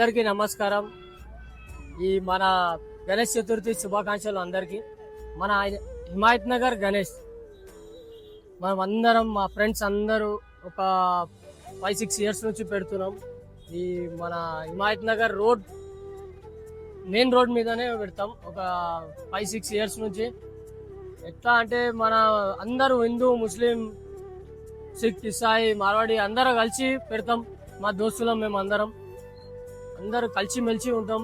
అందరికీ నమస్కారం. ఈ మన గణేష్ చతుర్థి శుభాకాంక్షలు అందరికీ. మన హిమాయత్ నగర్ గణేష్. మనం అందరం మా ఫ్రెండ్స్ అందరూ ఒక ఫైవ్ సిక్స్ ఇయర్స్ నుంచి పెడుతున్నాం. ఈ మన Himayat Nagar road main road మీదనే పెడతాం. ఒక ఫైవ్ సిక్స్ ఇయర్స్ నుంచి. ఎట్లా అంటే మన అందరూ హిందూ ముస్లిం సిక్ ఇసాయి మార్వాడి అందరూ కలిసి పెడతాం. మా దోస్తులం మేము అందరం అందరూ కలిసి మెలిసి ఉంటాం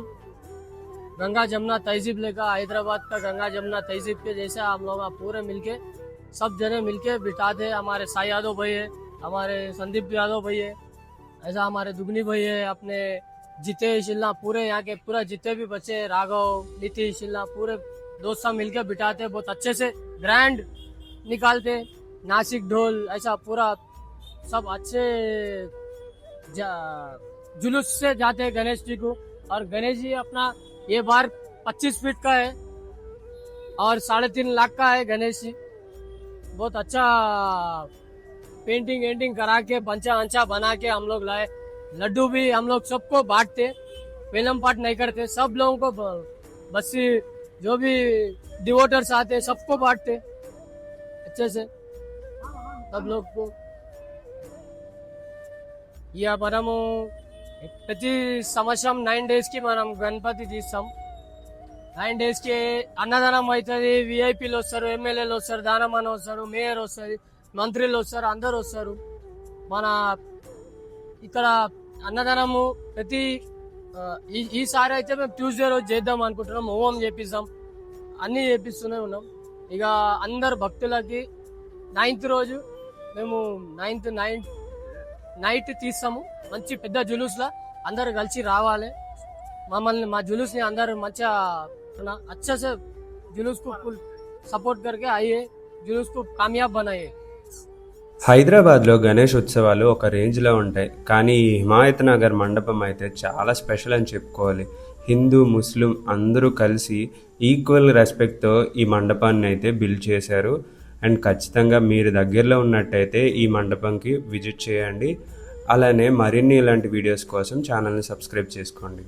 गंगा जमुना तहजीब लेकर हैदराबाद का गंगा जमुना तहजीब के जैसे हम लोग पूरे मिलके सब जने मिलके बिठाते हैं हमारे साई यादव भाई है हमारे संदीप यादव भाई है ऐसा हमारे दुगनी भाई है अपने जीते शिल्ला पूरे यहाँ के पूरा जितने भी बच्चे राघव नीतीश शिल्ला पूरे दोस्त सब मिलके बिठाते हैं बहुत अच्छे से ग्रैंड निकालते हैं। नासिक ढोल ऐसा पूरा सब अच्छे जा- जुलूस से जाते हैं गणेश जी को। और गणेश जी अपना ये बार 25 फीट का है और साढ़े तीन लाख का है गणेश जी। बहुत अच्छा पेंटिंग एंटिंग करा के पंचा अंचा बना के हम लोग लाए। लड्डू भी हम लोग सबको बांटते पेलम पाट नहीं करते, सब लोगों को बस्सी, जो भी डिवोटर्स आते सबको बांटते, अच्छे से। सब लोग को। यह परमो ప్రతి సంవత్సరం నైన్ డేస్కి మనం గణపతి తీస్తాం. నైన్ డేస్కి అన్నదానం అవుతుంది విఐపీలు వస్తారు ఎమ్మెల్యేలు వస్తారు దానమని వస్తారు మేయర్ వస్తుంది మంత్రులు వస్తారు అందరు వస్తారు. మన ఇక్కడ అన్నదానము ప్రతి ఈ ఈసారి అయితే మేము ట్యూస్డే రోజు చేద్దాం అనుకుంటున్నాం హోమం చేపిస్తాం అన్నీ చేపిస్తూనే ఉన్నాం. ఇక అందరు భక్తులకి నైన్త్ రోజు మేము నైన్త్ నైన్త్ నైట్ తీస్తాము. మంచి పెద్ద జులూస్లా అందరు కలిసి రావాలి. మమ్మల్ని మా జులూస్ని అందరు మంచిగా అచ్చా జులూస్కు ఫుల్ సపోర్ట్ కరికే అయ్యే జులూస్కు కామయాబ్ బనాయే హైదరాబాద్లో గణేష్ ఉత్సవాలు ఒక రేంజ్లో ఉంటాయి. కానీ ఈ హిమాయత్ నగర్ మండపం అయితే చాలా స్పెషల్ అని చెప్పుకోవాలి. హిందూ ముస్లిం అందరూ కలిసి ఈక్వల్ రెస్పెక్ట్తో ఈ మండపాన్ని అయితే బిల్డ్ చేశారు. అండ్ ఖచ్చితంగా మీరు దగ్గరలో ఉన్నట్టయితే ఈ మండపంకి విజిట్ చేయండి. అలానే మరిన్ని ఇలాంటి వీడియోస్ కోసం ఛానల్ని సబ్స్క్రైబ్ చేసుకోండి.